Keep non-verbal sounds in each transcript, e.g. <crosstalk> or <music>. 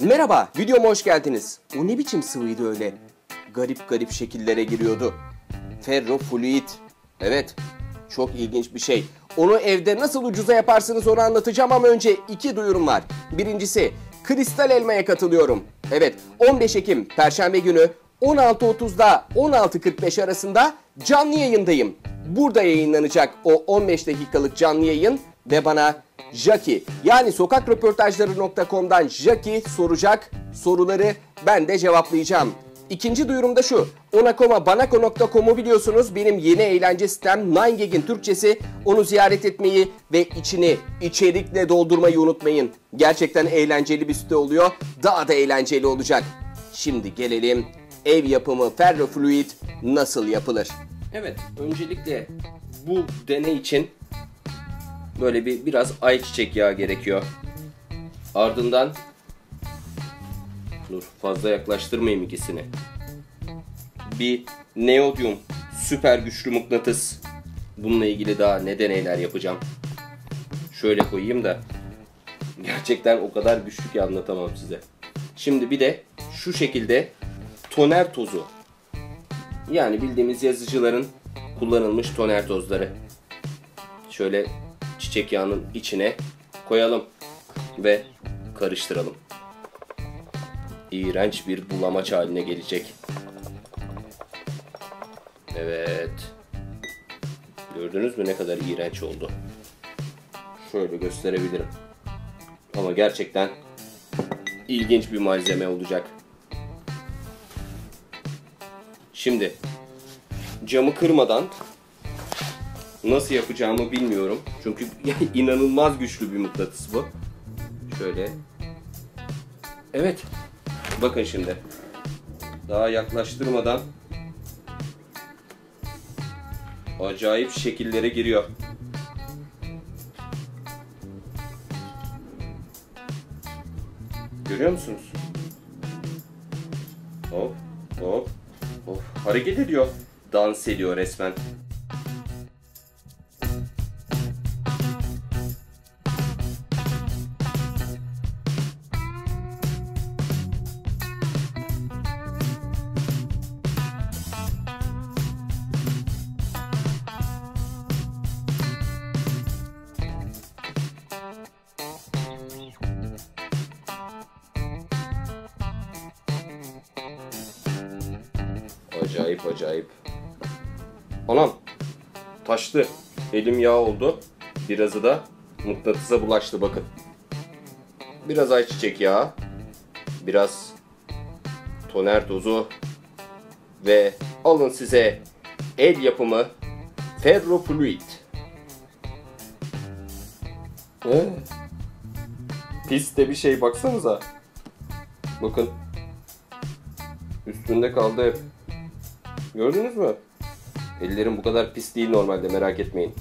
Merhaba, videoma hoş geldiniz. O ne biçim sıvıydı öyle? Garip garip şekillere giriyordu. Ferrofluid. Evet, çok ilginç bir şey. Onu evde nasıl ucuza yaparsınız onu anlatacağım ama önce iki duyurum var. Birincisi, Kristal Elma'ya katılıyorum. Evet, 15 Ekim Perşembe günü 16.30'da 16.45 arasında canlı yayındayım. Burada yayınlanacak o 15 dakikalık canlı yayın ve bana Jaki yani sokakröportajları.com'dan Jaki soracak soruları ben de cevaplayacağım. İkinci duyurum da şu. Onakoma biliyorsunuz benim yeni eğlence sitem 9gag'in Türkçesi. Onu ziyaret etmeyi ve içini içerikle doldurmayı unutmayın. Gerçekten eğlenceli bir site oluyor. Daha da eğlenceli olacak. Şimdi gelelim ev yapımı ferrofluid nasıl yapılır? Evet, öncelikle bu deney için böyle bir biraz ayçiçek yağı gerekiyor. Ardından dur fazla yaklaştırmayayım ikisini. Bir neodyum süper güçlü mıknatıs. Bununla ilgili daha ne deneyler yapacağım. Şöyle koyayım da gerçekten o kadar güçlü ki anlatamam size. Şimdi bir de şu şekilde toner tozu. Yani bildiğimiz yazıcıların kullanılmış toner tozları. Şöyle çiçek yağının içine koyalım ve karıştıralım. İğrenç bir bulamaç haline gelecek. Evet. Gördünüz mü ne kadar iğrenç oldu. Şöyle gösterebilirim. Ama gerçekten ilginç bir malzeme olacak. Şimdi camı kırmadan nasıl yapacağımı bilmiyorum. Çünkü <laughs> inanılmaz güçlü bir mıknatıs bu. Şöyle. Evet. Bakın şimdi. Daha yaklaştırmadan acayip şekillere giriyor. Görüyor musunuz? Hop hop hop hareket ediyor. Dans ediyor resmen. Acayip acayip. Anam taştı. Elim yağ oldu. Birazı da mıknatısa bulaştı bakın. Biraz ayçiçek yağı. Biraz toner tozu. Ve alın size el yapımı ferrofluid. Ee, pis de bir şey baksanıza. Bakın. Üstünde kaldı hep. Gördünüz mü? Ellerim bu kadar pis değil normalde merak etmeyin.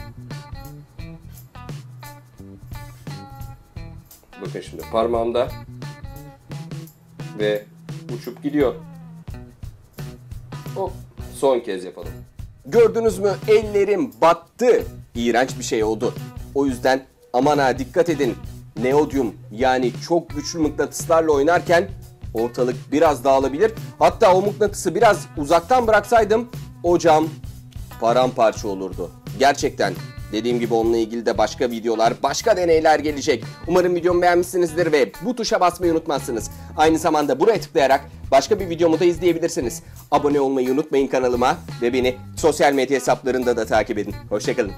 Bakın şimdi parmağımda ve uçup gidiyor. Hop son kez yapalım. Gördünüz mü ellerim battı. İğrenç bir şey oldu. O yüzden aman ha dikkat edin. Neodyum yani çok güçlü mıknatıslarla oynarken ortalık biraz dağılabilir. Hatta o mıknatısı biraz uzaktan bıraksaydım o cam paramparça olurdu. Gerçekten dediğim gibi onunla ilgili de başka videolar, başka deneyler gelecek. Umarım videomu beğenmişsinizdir ve bu tuşa basmayı unutmazsınız. Aynı zamanda buraya tıklayarak başka bir videomu da izleyebilirsiniz. Abone olmayı unutmayın kanalıma ve beni sosyal medya hesaplarında da takip edin. Hoşçakalın.